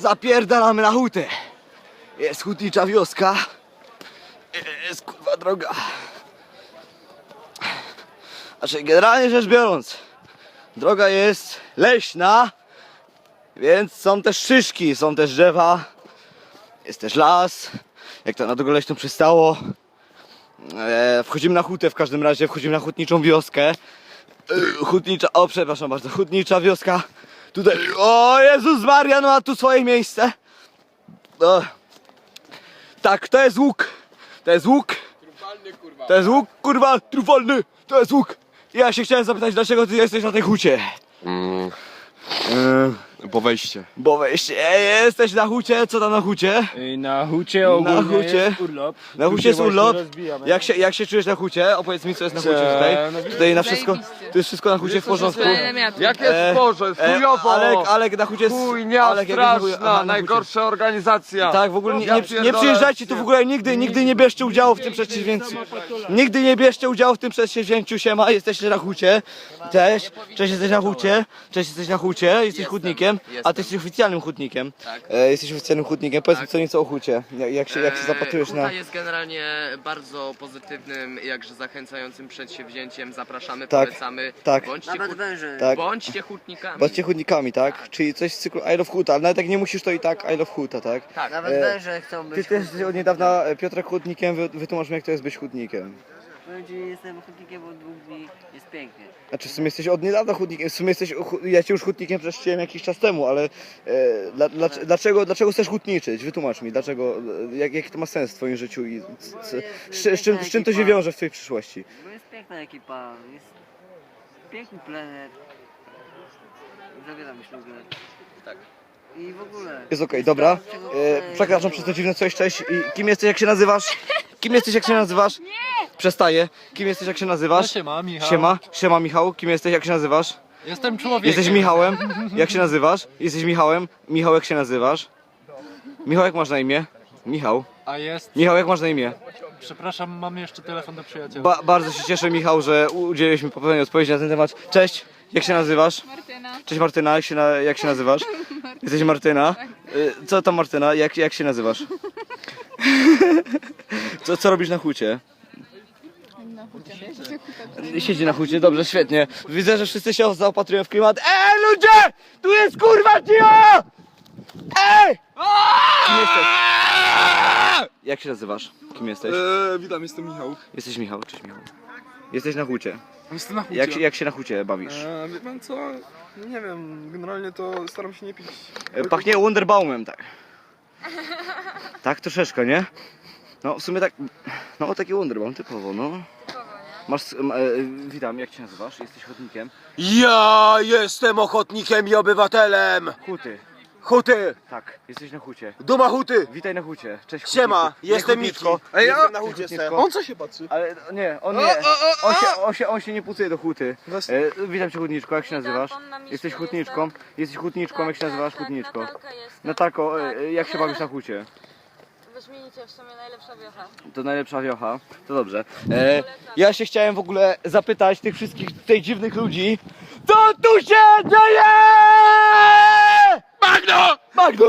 Zapierdalamy na hutę. Jest hutnicza wioska. Jest kurwa droga. Znaczy generalnie rzecz biorąc, droga jest leśna, więc są też szyszki, są też drzewa, jest też las, jak to na drogę leśną przystało. E, wchodzimy na hutę w każdym razie, wchodzimy na hutniczą wioskę. E, hutnicza, o przepraszam bardzo, hutnicza wioska. Tutaj, o Jezus Maria, no ma tu swoje miejsce. O. Tak, to jest łuk. To jest łuk. To jest łuk, kurwa, trufalny. To jest łuk. Ja się chciałem zapytać, dlaczego ty jesteś na tej hucie? E, Po wejście. bo weź, e, jesteś na hucie, co tam na hucie? Na hucie ogólnie hucie. jest urlop. Na Tu hucie się jest właśnie urlop. rozbijamy. Jak się, jak się czujesz na hucie? Opowiedz mi, co jest na hucie tutaj. Tutaj na wszystko, tu jest wszystko na hucie w porządku. Jak E, jest Boże, E, chujowo! Alek, Alek na hucie jest... Chujnia Alek, jak jest na hucie- straszna, aha, na hucie. najgorsza organizacja. Tak, w ogóle nie, Ja nie, nie pierdolę. przyjeżdżajcie tu w ogóle nigdy, nigdy nie bierzcie udziału w tym przedsięwzięciu. Nigdy nie bierzcie udziału w tym przedsięwzięciu, siema, jesteście na hucie. Cześć, cześć, jesteś na hucie. Cześć, jesteś na hucie, jesteś hutnikiem, a ty jesteś oficjalnym hutnikiem. E, jesteś oficjalnym hutnikiem, powiedz mi co nieco o hucie. Jak, jak, się, jak się zapatrujesz Huta na... jest generalnie bardzo pozytywnym, jakże zachęcającym przedsięwzięciem. Zapraszamy, Tak, polecamy. tak. Bądźcie, Nawet hut... węże. Tak. Bądźcie hutnikami. Bądźcie hutnikami, tak? Czyli coś z cyklu I love huta, ale nawet jak nie musisz to i tak I love huta, tak? Tak. Nawet E, węże chcą Ty być. też jesteś od niedawna e, Piotrek hutnikiem, wy, wytłumacz mi jak to jest być hutnikiem. Powiem ci, jestem ochotnikiem od dwóch dni, jest pięknie. Znaczy w sumie jesteś od niedawna hutnikiem, w sumie jesteś, hu- ja cię już hutnikiem przeszczyłem jakiś czas temu, ale e, dla, dla, dlaczego, dlaczego chcesz hutniczyć? Wytłumacz mi, dlaczego, e, jak, jaki to ma sens w twoim życiu i c, c, z, z, czym, z czym to się wiąże w twojej przyszłości? Bo jest piękna ekipa, jest piękny plener. Zawiera mi szlugę. Tak. I w ogóle. Jest okej, dobra. E, przepraszam przez to dziwne coś, cześć. I kim jesteś, jak się nazywasz? Kim jesteś, jak się nazywasz? Nie! Przestaję. Kim jesteś, jak się nazywasz? No siema, Michał. Siema, siema Michał, kim jesteś, jak się nazywasz? Jestem człowiekiem. Jesteś Michałem, jak się nazywasz? Jesteś Michałem, Michał, jak się nazywasz? Michał, jak masz na imię? Michał. A jest... Michał, jak masz na imię? Przepraszam, mam jeszcze telefon do przyjaciela. Ba bardzo się cieszę, Michał, że udzieliłeś mi poprawnej odpowiedzi na ten temat. Cześć, jak się nazywasz? Martyna. Cześć Martyna, jak się, na, jak się nazywasz? Jesteś Martyna? Y, Co tam Martyna, jak, jak się nazywasz? Co, co robisz na hucie? Siedzi na hucie, dobrze, świetnie. Widzę, że wszyscy się zaopatrują w klimat. Ej ludzie! Tu jest kurwa cicho! Ej! Kim jesteś? Jak się nazywasz? Kim jesteś? Eee, witam, jestem Michał. Jesteś Michał, cześć Michał. Jesteś na hucie. Jestem na hucie. Jak się, jak się na hucie bawisz? Eee, wie pan co? No Nie wiem, generalnie to staram się nie pić. E, Pachnie Wonderbaumem, tak. Tak, troszeczkę, nie? No, w sumie tak, no taki Wonderbaum, typowo, no. Masz, m, e, witam, jak się nazywasz? Jesteś chodnikiem? Ja jestem ochotnikiem i obywatelem Huty, Huty, tak, jesteś na hucie. Duma Huty. Witaj na hucie, cześć Siema, hutniku. Nie jestem Miki. hutniczko. Ej, ja... Jestem na hucie hutniczko. On co się patrzy? Ale nie, on nie, on się, on się, on się nie pucuje do huty. Właśnie. E, witam cię hutniczko, jak się nazywasz? Jesteś hutniczką, jesteś hutniczką, jak się nazywasz hutniczko? Natalka jest. Natalko, e, jak się bawisz na hucie? Wyśmienicie, w sumie najlepsza wiocha. To najlepsza wiocha, to dobrze. E, ja się chciałem w ogóle zapytać tych wszystkich tutaj dziwnych ludzi. Co tu się dzieje? Magno! Magno!